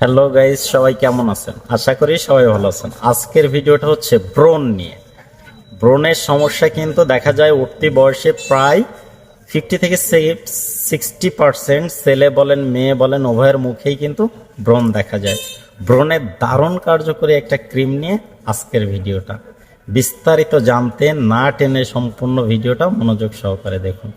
Hello guys, সবাই কেমন আছেন? আশা করি সবাই ভালো আছেন। আজকের ভিডিওটা হচ্ছে ব্রণ নিয়ে। ব্রণের সমস্যা কিন্তু দেখা যায় উঠতি বয়সে প্রায় ফিফটি থেকে সিক্সটি পার্সেন্ট ছেলে বলেন, মেয়ে বলেন, উভয়ের মুখেই কিন্তু ব্রণ দেখা যায়। ব্রণের দারুণ কার্যকরী একটা ক্রিম নিয়ে আজকের ভিডিওটা। বিস্তারিত জানতে না টেনে সম্পূর্ণ ভিডিওটা মনোযোগ সহকারে দেখুন।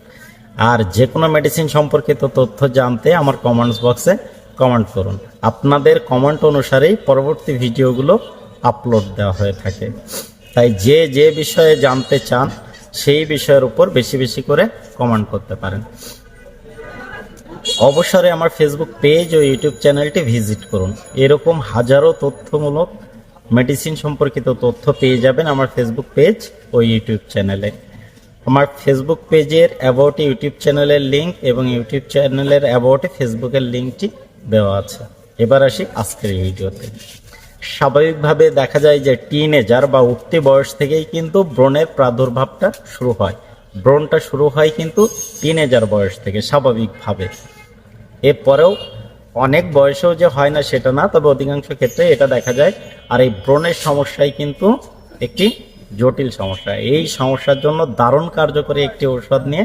আর যে কোনো মেডিসিন সম্পর্কিত তথ্য জানতে আমার কমেন্টস বক্সে কমেন্ট করুন। আপনাদের কমেন্ট অনুসারেই পরবর্তী ভিডিওগুলো আপলোড দেওয়া হয়ে থাকে। তাই যে যে বিষয়ে জানতে চান, সেই বিষয়ের উপর বেশি বেশি করে কমেন্ট করতে পারেন। অবসরে আমার ফেসবুক পেজ ও ইউটিউব চ্যানেলটি ভিজিট করুন। এরকম হাজারো তথ্যমূলক মেডিসিন সম্পর্কিত তথ্য পেয়ে যাবেন আমার ফেসবুক পেজ ও ইউটিউব চ্যানেলে আমার ফেসবুক পেজের অ্যাবাউট ইউটিউব চ্যানেলের লিংক এবং ইউটিউব চ্যানেলের অ্যাবাউটে ফেসবুকের লিঙ্কটি দেওয়া আছে। এবার আসি আজকের ভিডিওতে। স্বাভাবিকভাবে দেখা যায় যে টিনেজার বা উঠতি বয়স থেকেই কিন্তু ব্রণের প্রাদুর্ভাবটা শুরু হয়। ব্রণটা শুরু হয় কিন্তু টিনেজার বয়স থেকে স্বাভাবিকভাবে। এরপরেও অনেক বয়সেও যে হয় না সেটা না, তবে অধিকাংশ ক্ষেত্রে এটা দেখা যায়। আর এই ব্রণের সমস্যাই কিন্তু একটি জটিল সমস্যা। এই সমস্যার জন্য দারুণ কার্যকরী একটি ঔষধ নিয়ে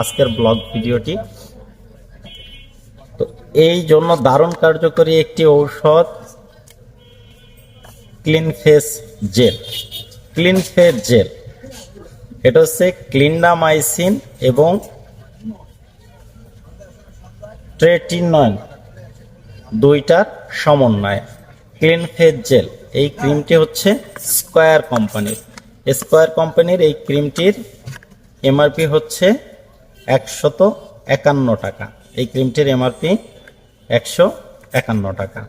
আজকের ব্লগ ভিডিওটি এই জন্য দারুণ কার্যকরী একটি ঔষধ, clean face gel. Clean face gel. এটা হচ্ছে ক্লিন্ডামাইসিন এবং ট্রেটিনয়েল দুইটার সমন্বয়। ক্লিন ফেস জেল, এই ক্রিমটি হচ্ছে স্কোয়ার কোম্পানির। স্কোয়ার কোম্পানির এই ক্রিমটির এমআরপি হচ্ছে একশত একান্ন টাকা। এই ক্রিমটির এমআরপি একশো একান্ন টাকা।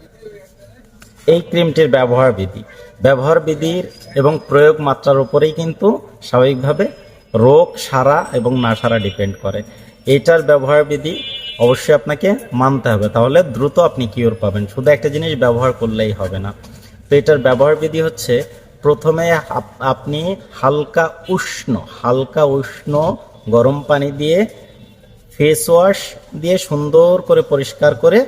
এই ক্রিমটির ব্যবহার বিধি। ব্যবহার বিধির এবং প্রয়োগ মাত্রার উপরেই কিন্তু স্বাভাবিকভাবে রোগ, সারা এবং না সারা ডিপেন্ড করে। এইটার ব্যবহার বিধি অবশ্যই আপনাকে মানতে হবে। তাহলে দ্রুত আপনি কিওর পাবেন। শুধু একটা জিনিস ব্যবহার করলেই হবে না। তো এটার ব্যবহার বিধি হচ্ছে, প্রথমে আপ- আপনি হালকা উষ্ণ হালকা উষ্ণ গরম পানি দিয়ে ফেস ওয়াশ দিয়ে সুন্দর করে পরিষ্কার করে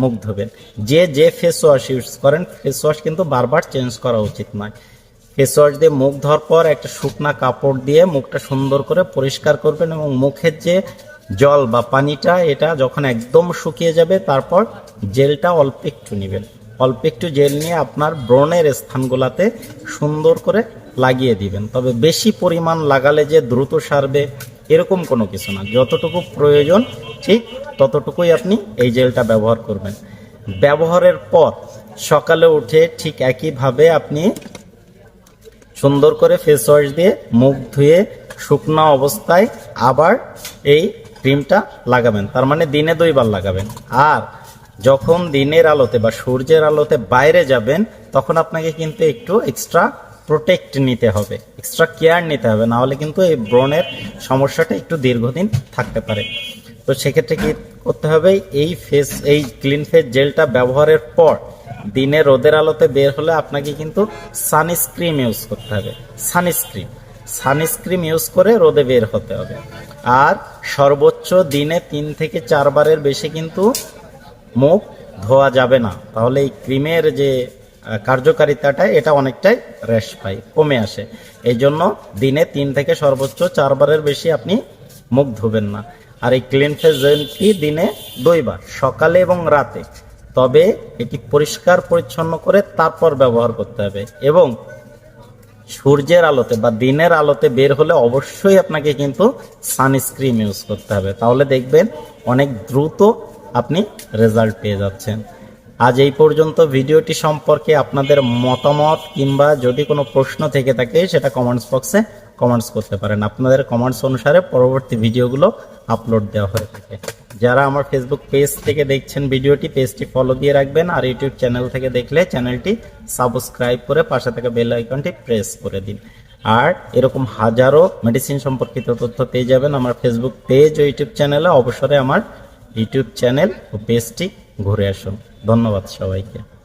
মুখ ধোবেন। যে যে ফেস ওয়াশ ইউজ করেন ফেস ওয়াশ কিন্তু বারবার চেঞ্জ করা উচিত নয়। ফেস ওয়াশ দিয়ে মুখ ধোয়ার পর একটা শুকনা কাপড় দিয়ে মুখটা সুন্দর করে পরিষ্কার করবেন এবং মুখের যে জল বা পানিটা, এটা যখন একদম শুকিয়ে যাবে, তারপর জেলটা অল্প একটু নেবেন। অল্প একটু জেল নিয়ে আপনার ব্রণের স্থানগুলোতে সুন্দর করে লাগিয়ে দিবেন। তবে বেশি পরিমাণ লাগালে যে দ্রুত সারবে এরকম কোনো কিছু না। যতটুকু প্রয়োজন, ঠিক ততটুকুই আপনি এই জেলটা ব্যবহার করবেন। ব্যবহারের পর সকালে উঠে ঠিক একইভাবে আপনি সুন্দর করে ফেস ওয়াশ দিয়ে মুখ ধুয়ে শুকনো অবস্থায় আবার এই ক্রিমটা লাগাবেন। তার মানে দিনে দুইবার লাগাবেন। আর যখন দিনের আলোতে বা সূর্যের আলোতে বাইরে যাবেন, তখন আপনাকে কিন্তু একটু এক্সট্রা প্রোটেক্ট নিতে হবে এক্সট্রা কেয়ার নিতে হবে না হলে কিন্তু এই ব্রণের সমস্যাটা একটু দীর্ঘদিন থাকতে পারে। তো সেক্ষেত্রে কি করতে হবে, এই ফেস এই ক্লিন ফেস জেলটা ব্যবহারের পর দিনে রোদের আলোতে বের হলে আপনাকে কিন্তু সানস্ক্রিন ইউজ করতে হবে সানস্ক্রিন সানস্ক্রিন ইউজ করে রোদে বের হতে হবে। আর সর্বোচ্চ দিনে তিন থেকে চারবারের বেশি কিন্তু মুখ ধোয়া যাবে না। তাহলে এই ক্রিমের যে কার্যকারিতাটা এটা অনেকটাই হ্রাস পায়, কমে আসে। এই জন্য দিনে তিন থেকে সর্বোচ্চ চারবারের বেশি আপনি মুখ ধুবেন না। আর এই ক্লিন ফেস জেলটি দিনে দুইবার, সকালে এবং রাতে। তবে এটি পরিষ্কার, পরিচ্ছন্ন করে তারপর ব্যবহার করতে হবে। এবং সূর্যের আলোতে বা দিনের আলোতে বের হলে অবশ্যই আপনাকে কিন্তু সানস্ক্রিন ইউজ করতে হবে। তাহলে দেখবেন অনেক দ্রুত আপনি রেজাল্ট পেয়ে যাচ্ছেন। আজ এই পর্যন্ত ভিডিওটি সম্পর্কে আপনাদের মতামত কিংবা যদি কোনো প্রশ্ন থেকে থাকে, সেটা কমেন্টস বক্সে কমেন্টস করতে পারেন। আপনাদের কমেন্টস অনুসারে পরবর্তী ভিডিওগুলো আপলোড দেওয়া হয়ে থাকে। যারা আমার ফেসবুক পেজ থেকে দেখছেন ভিডিওটি পেজটি ফলো দিয়ে রাখবেন আর ইউটিউব চ্যানেল থেকে দেখলে চ্যানেলটি সাবস্ক্রাইব করে পাশে থাকা বেল আইকনটি প্রেস করে দিন। আর এরকম হাজারো মেডিসিন সম্পর্কিত তথ্য পেয়ে যাবেন আমার ফেসবুক পেজ ও ইউটিউব চ্যানেলে অবসরে আমার ইউটিউব চ্যানেল ও পেজটি ঘুরে আসো। ধন্যবাদ সবাইকে।